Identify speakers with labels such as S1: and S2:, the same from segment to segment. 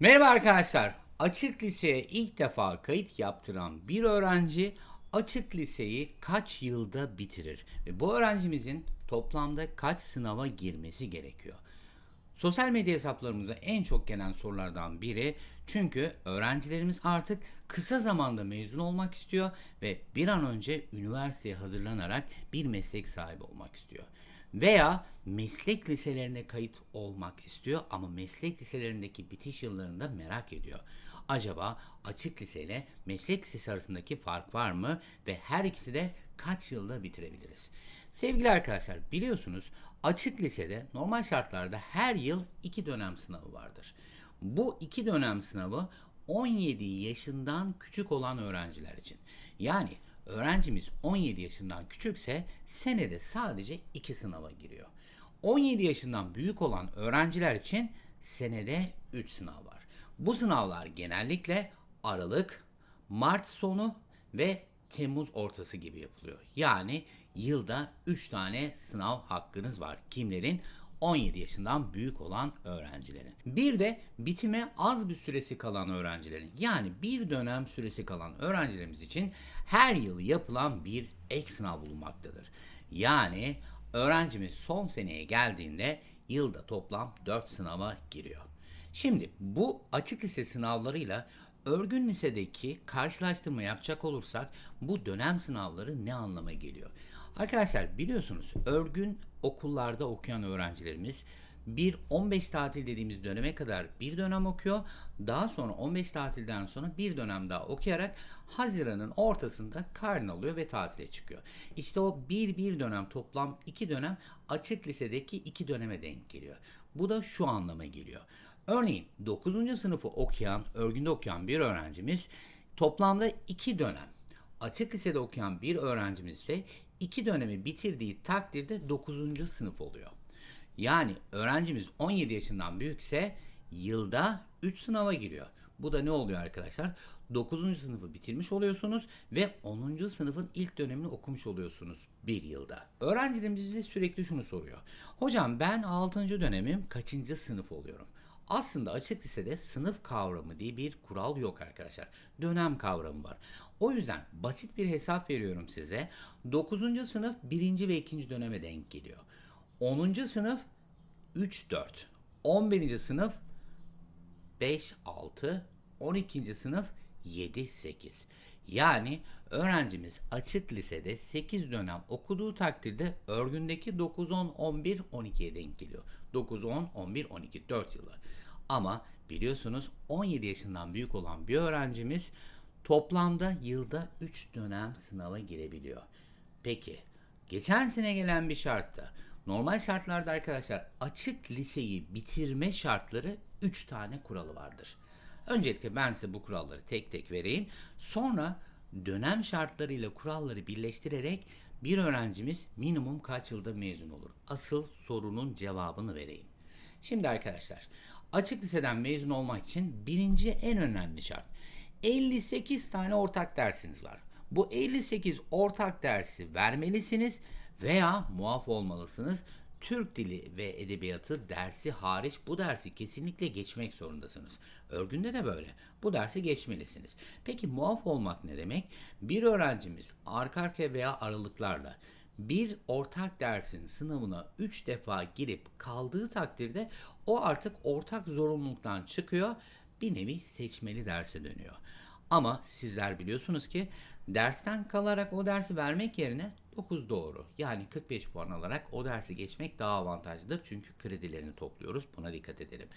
S1: Merhaba arkadaşlar. Açık liseye ilk defa kayıt yaptıran bir öğrenci açık liseyi kaç yılda bitirir? Ve bu öğrencimizin toplamda kaç sınava girmesi gerekiyor? Sosyal medya hesaplarımıza en çok gelen sorulardan biri çünkü öğrencilerimiz artık kısa zamanda mezun olmak istiyor ve bir an önce üniversiteye hazırlanarak bir meslek sahibi olmak istiyor. Veya meslek liselerine kayıt olmak istiyor ama meslek liselerindeki bitiş yıllarında merak ediyor. Acaba açık lise ile meslek lisesi arasındaki fark var mı ve her ikisi de kaç yılda bitirebiliriz? Sevgili arkadaşlar biliyorsunuz açık lisede normal şartlarda her yıl iki dönem sınavı vardır. Bu iki dönem sınavı 17 yaşından küçük olan öğrenciler için. Yani öğrencimiz 17 yaşından küçükse senede sadece iki sınava giriyor. 17 yaşından büyük olan öğrenciler için senede 3 sınav var. Bu sınavlar genellikle Aralık, Mart sonu ve Temmuz ortası gibi yapılıyor. Yani yılda 3 tane sınav hakkınız var. Kimlerin? 17 yaşından büyük olan öğrencilerin. Bir de bitime az bir süresi kalan öğrencilerin. Yani bir dönem süresi kalan öğrencilerimiz için her yıl yapılan bir ek sınav bulunmaktadır. Yani öğrencimiz son seneye geldiğinde yılda toplam 4 sınava giriyor. Şimdi bu açık lise sınavlarıyla örgün lisedeki karşılaştırma yapacak olursak bu dönem sınavları ne anlama geliyor? Arkadaşlar biliyorsunuz örgün okullarda okuyan öğrencilerimiz bir 15 tatil dediğimiz döneme kadar bir dönem okuyor. Daha sonra 15 tatilden sonra bir dönem daha okuyarak Haziran'ın ortasında karne alıyor ve tatile çıkıyor. İşte o bir bir dönem toplam iki dönem açık lisedeki iki döneme denk geliyor. Bu da şu anlama geliyor. Örneğin 9. sınıfı okuyan, örgünde okuyan bir öğrencimiz toplamda iki dönem açık lisede okuyan bir öğrencimiz ise iki dönemi bitirdiği takdirde 9. sınıf oluyor. Yani öğrencimiz 17 yaşından büyükse yılda 3 sınava giriyor. Bu da ne oluyor arkadaşlar? 9. sınıfı bitirmiş oluyorsunuz ve 10. sınıfın ilk dönemini okumuş oluyorsunuz bir yılda. Öğrencilerimiz bize sürekli şunu soruyor. Hocam ben 6. dönemim kaçıncı sınıf oluyorum? Aslında açık lisede sınıf kavramı diye bir kural yok arkadaşlar. Dönem kavramı var. O yüzden basit bir hesap veriyorum size. 9. sınıf 1. ve 2. döneme denk geliyor. 10. sınıf 3 4. 11. sınıf 5 6. 12. sınıf 7 8. Yani öğrencimiz açık lisede 8 dönem okuduğu takdirde örgündeki 9 10 11 12'ye denk geliyor. 9 10 11 12 4 yılı. Ama biliyorsunuz 17 yaşından büyük olan bir öğrencimiz toplamda yılda 3 dönem sınava girebiliyor. Peki geçen sene gelen bir şartta normal şartlarda arkadaşlar açık liseyi bitirme şartları 3 tane kuralı vardır. Öncelikle ben size bu kuralları tek tek vereyim. Sonra dönem şartlarıyla kuralları birleştirerek bir öğrencimiz minimum kaç yılda mezun olur? Asıl sorunun cevabını vereyim. Şimdi arkadaşlar açık liseden mezun olmak için birinci en önemli şart 58 tane ortak dersiniz var. Bu 58 ortak dersi vermelisiniz veya muaf olmalısınız. Türk dili ve edebiyatı dersi hariç bu dersi kesinlikle geçmek zorundasınız. Örgünde de böyle. Bu dersi geçmelisiniz. Peki muaf olmak ne demek? Bir öğrencimiz arka arkaya veya aralıklarla bir ortak dersin sınavına 3 defa girip kaldığı takdirde o artık ortak zorunluluktan çıkıyor bir nevi seçmeli derse dönüyor. Ama sizler biliyorsunuz ki dersten kalarak o dersi vermek yerine 9 doğru. Yani 45 puan alarak o dersi geçmek daha avantajlıdır. Çünkü kredilerini topluyoruz. Buna dikkat edelim.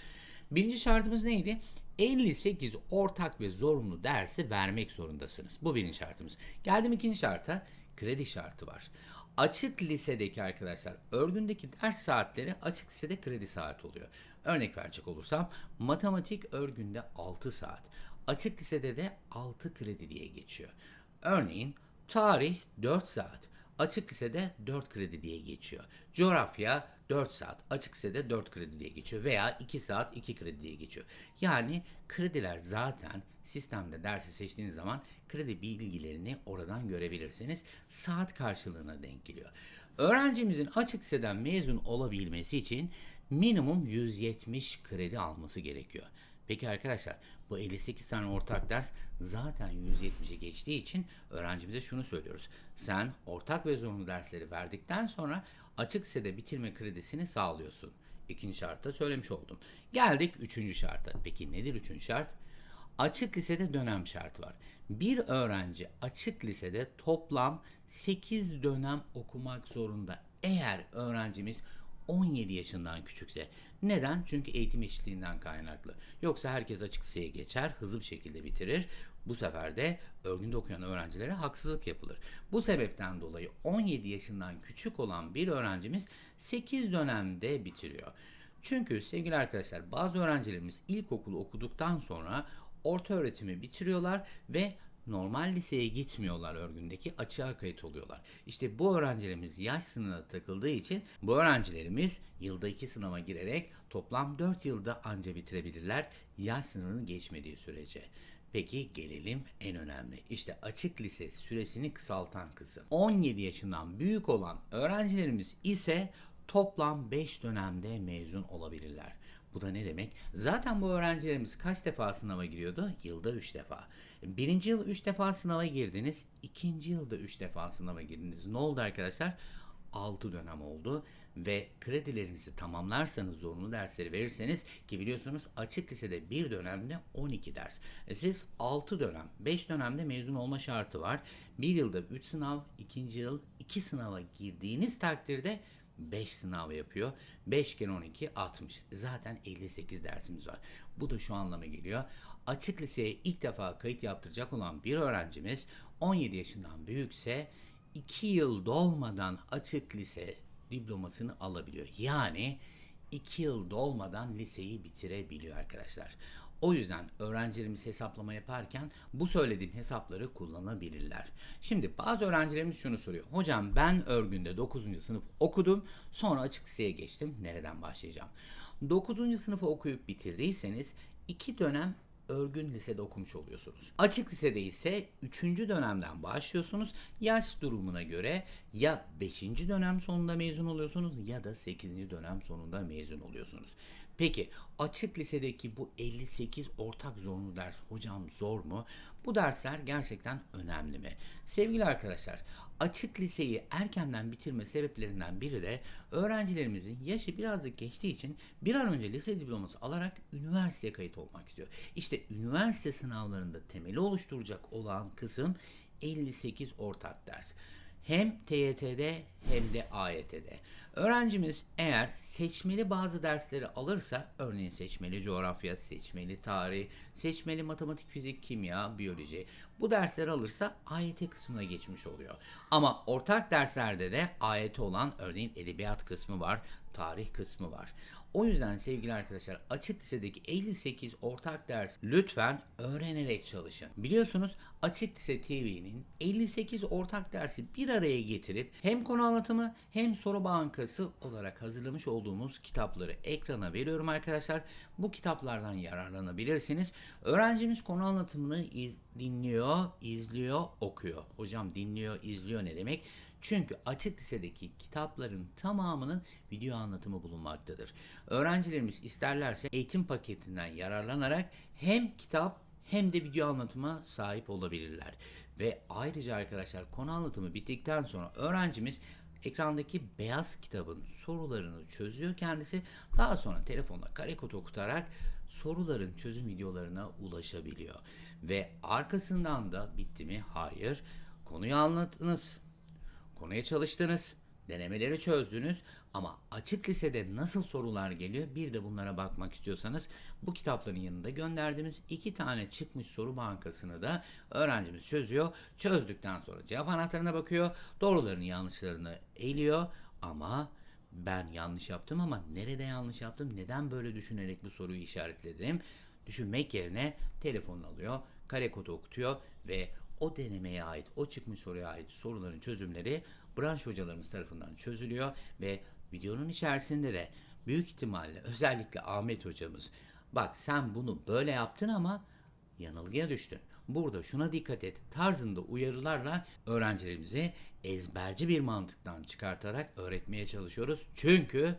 S1: Birinci şartımız neydi? 58 ortak ve zorunlu dersi vermek zorundasınız. Bu birinci şartımız. Geldim ikinci şarta. Kredi şartı var. Açık lisedeki arkadaşlar örgündeki ders saatleri açık lisede kredi saat oluyor. Örnek verecek olursam matematik örgünde 6 saat. Açık lisede de 6 kredi diye geçiyor. Örneğin tarih 4 saat. Açık lisede 4 kredi diye geçiyor. Coğrafya 4 saat. Açık lisede 4 kredi diye geçiyor. Veya 2 saat 2 kredi diye geçiyor. Yani krediler zaten sistemde dersi seçtiğiniz zaman kredi bilgilerini oradan görebilirsiniz. Saat karşılığına denk geliyor. Öğrencimizin açık liseden mezun olabilmesi için minimum 170 kredi alması gerekiyor. Peki arkadaşlar bu 58 tane ortak ders zaten 170'e geçtiği için öğrencimize şunu söylüyoruz. Sen ortak ve zorunlu dersleri verdikten sonra açık lisede bitirme kredisini sağlıyorsun. İkinci şartta söylemiş oldum. Geldik üçüncü şarta. Peki nedir üçüncü şart? Açık lisede dönem şartı var. Bir öğrenci açık lisede toplam 8 dönem okumak zorunda. Eğer öğrencimiz 17 yaşından küçükse. Neden? Çünkü eğitim eşitliğinden kaynaklı. Yoksa herkes açık liseye geçer, hızlı bir şekilde bitirir. Bu sefer de örgünde okuyan öğrencilere haksızlık yapılır. Bu sebepten dolayı 17 yaşından küçük olan bir öğrencimiz 8 dönemde bitiriyor. Çünkü sevgili arkadaşlar bazı öğrencilerimiz ilkokulu okuduktan sonra orta öğretimi bitiriyorlar ve normal liseye gitmiyorlar örgündeki açığa kayıt oluyorlar. İşte bu öğrencilerimiz yaş sınırına takıldığı için bu öğrencilerimiz yılda iki sınava girerek toplam 4 yılda anca bitirebilirler yaş sınırını geçmediği sürece. Peki gelelim en önemli. İşte açık lise süresini kısaltan kısım. 17 yaşından büyük olan öğrencilerimiz ise toplam 5 dönemde mezun olabilirler. Bu da ne demek? Zaten bu öğrencilerimiz kaç defa sınava giriyordu? Yılda 3 defa. Birinci yıl 3 defa sınava girdiniz. ikinci yılda 3 defa sınava girdiniz. Ne oldu arkadaşlar? 6 dönem oldu ve kredilerinizi tamamlarsanız zorunlu dersleri verirseniz ki biliyorsunuz açık lisede bir dönemde 12 ders. E siz 6 dönem 5 dönemde mezun olma şartı var. Bir yılda 3 sınav, ikinci yıl 2 sınava girdiğiniz takdirde 5 sınav yapıyor. 5 kere 12 60. Zaten 58 dersimiz var. Bu da şu anlama geliyor. Açık liseye ilk defa kayıt yaptıracak olan bir öğrencimiz 17 yaşından büyükse 2 yıl dolmadan açık lise diplomasını alabiliyor. Yani 2 yıl dolmadan liseyi bitirebiliyor arkadaşlar. O yüzden öğrencilerimiz hesaplama yaparken bu söylediğim hesapları kullanabilirler. Şimdi bazı öğrencilerimiz şunu soruyor. Hocam ben örgünde 9. sınıf okudum sonra açık liseye geçtim. Nereden başlayacağım? 9. sınıfı okuyup bitirdiyseniz 2 dönem örgün lisede okumuş oluyorsunuz. Açık lisede ise 3. dönemden başlıyorsunuz. Yaş durumuna göre ya 5. dönem sonunda mezun oluyorsunuz ya da 8. dönem sonunda mezun oluyorsunuz. Peki açık lisedeki bu 58 ortak zorunlu ders hocam zor mu? Bu dersler gerçekten önemli mi? Sevgili arkadaşlar açık liseyi erkenden bitirme sebeplerinden biri de öğrencilerimizin yaşı birazcık geçtiği için bir an önce lise diploması alarak üniversiteye kayıt olmak istiyor. İşte üniversite sınavlarında temeli oluşturacak olan kısım 58 ortak ders hem TYT'de hem de AYT'de. Öğrencimiz eğer seçmeli bazı dersleri alırsa, örneğin seçmeli coğrafya, seçmeli tarih, seçmeli matematik, fizik, kimya, biyoloji bu dersleri alırsa AYT kısmına geçmiş oluyor. Ama ortak derslerde de AYT olan örneğin edebiyat kısmı var, tarih kısmı var. O yüzden sevgili arkadaşlar açık lisedeki 58 ortak ders lütfen öğrenerek çalışın. Biliyorsunuz Açık Lise TV'nin 58 ortak dersi bir araya getirip hem konu anlatımı hem soru bankası olarak hazırlamış olduğumuz kitapları ekrana veriyorum arkadaşlar. Bu kitaplardan yararlanabilirsiniz. Öğrencimiz konu anlatımını iz- dinliyor, izliyor, okuyor. Hocam dinliyor, izliyor ne demek? Çünkü açık lisedeki kitapların tamamının video anlatımı bulunmaktadır. Öğrencilerimiz isterlerse eğitim paketinden yararlanarak hem kitap hem de video anlatıma sahip olabilirler. Ve ayrıca arkadaşlar konu anlatımı bittikten sonra öğrencimiz ekrandaki beyaz kitabın sorularını çözüyor kendisi. Daha sonra telefonla kare okutarak soruların çözüm videolarına ulaşabiliyor. Ve arkasından da bitti mi? Hayır. Konuyu anlattınız. Konuya çalıştınız, denemeleri çözdünüz ama açık lisede nasıl sorular geliyor bir de bunlara bakmak istiyorsanız bu kitapların yanında gönderdiğimiz iki tane çıkmış soru bankasını da öğrencimiz çözüyor. Çözdükten sonra cevap anahtarına bakıyor, doğrularını yanlışlarını eliyor ama ben yanlış yaptım ama nerede yanlış yaptım, neden böyle düşünerek bu soruyu işaretledim? Düşünmek yerine telefonunu alıyor, kare kodu okutuyor ve o denemeye ait, o çıkmış soruya ait soruların çözümleri branş hocalarımız tarafından çözülüyor ve videonun içerisinde de büyük ihtimalle özellikle Ahmet hocamız bak sen bunu böyle yaptın ama yanılgıya düştün. Burada şuna dikkat et tarzında uyarılarla öğrencilerimizi ezberci bir mantıktan çıkartarak öğretmeye çalışıyoruz. Çünkü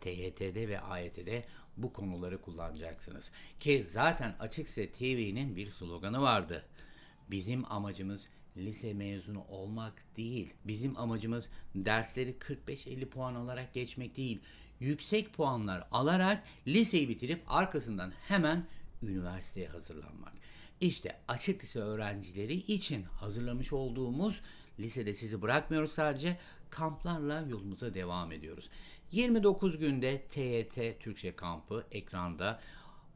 S1: TYT'de ve AYT'de bu konuları kullanacaksınız. Ki zaten Açıkse TV'nin bir sloganı vardı. Bizim amacımız lise mezunu olmak değil. Bizim amacımız dersleri 45-50 puan alarak geçmek değil. Yüksek puanlar alarak liseyi bitirip arkasından hemen üniversiteye hazırlanmak. İşte açık lise öğrencileri için hazırlamış olduğumuz lisede sizi bırakmıyoruz sadece kamplarla yolumuza devam ediyoruz. 29 günde TYT Türkçe kampı ekranda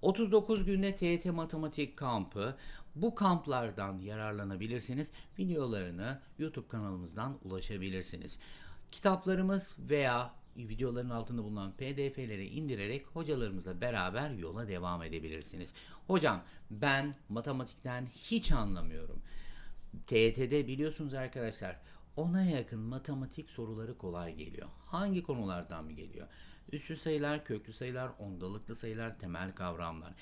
S1: 39 günde TYT Matematik kampı. Bu kamplardan yararlanabilirsiniz. Videolarını YouTube kanalımızdan ulaşabilirsiniz. Kitaplarımız veya videoların altında bulunan PDF'leri indirerek hocalarımızla beraber yola devam edebilirsiniz. Hocam ben matematikten hiç anlamıyorum. TYT'de biliyorsunuz arkadaşlar ona yakın matematik soruları kolay geliyor. Hangi konulardan mı geliyor? Üslü sayılar, köklü sayılar, ondalıklı sayılar, temel kavramlar.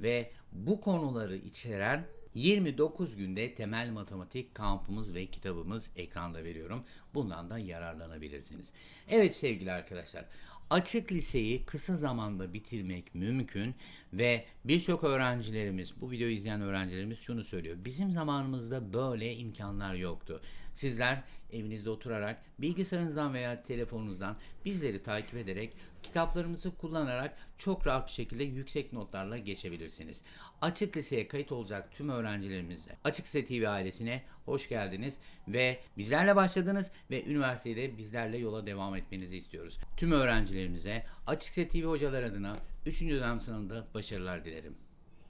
S1: Ve bu konuları içeren 29 günde temel matematik kampımız ve kitabımız ekranda veriyorum. Bundan da yararlanabilirsiniz. Evet sevgili arkadaşlar, açık liseyi kısa zamanda bitirmek mümkün ve birçok öğrencilerimiz, bu videoyu izleyen öğrencilerimiz şunu söylüyor. Bizim zamanımızda böyle imkanlar yoktu. Sizler evinizde oturarak bilgisayarınızdan veya telefonunuzdan bizleri takip ederek kitaplarımızı kullanarak çok rahat bir şekilde yüksek notlarla geçebilirsiniz. Açık liseye kayıt olacak tüm öğrencilerimize Açık Lise TV ailesine hoş geldiniz ve bizlerle başladınız ve üniversitede bizlerle yola devam etmenizi istiyoruz. Tüm öğrencilerimize Açık Lise TV hocalar adına 3. dönem sınavında başarılar dilerim.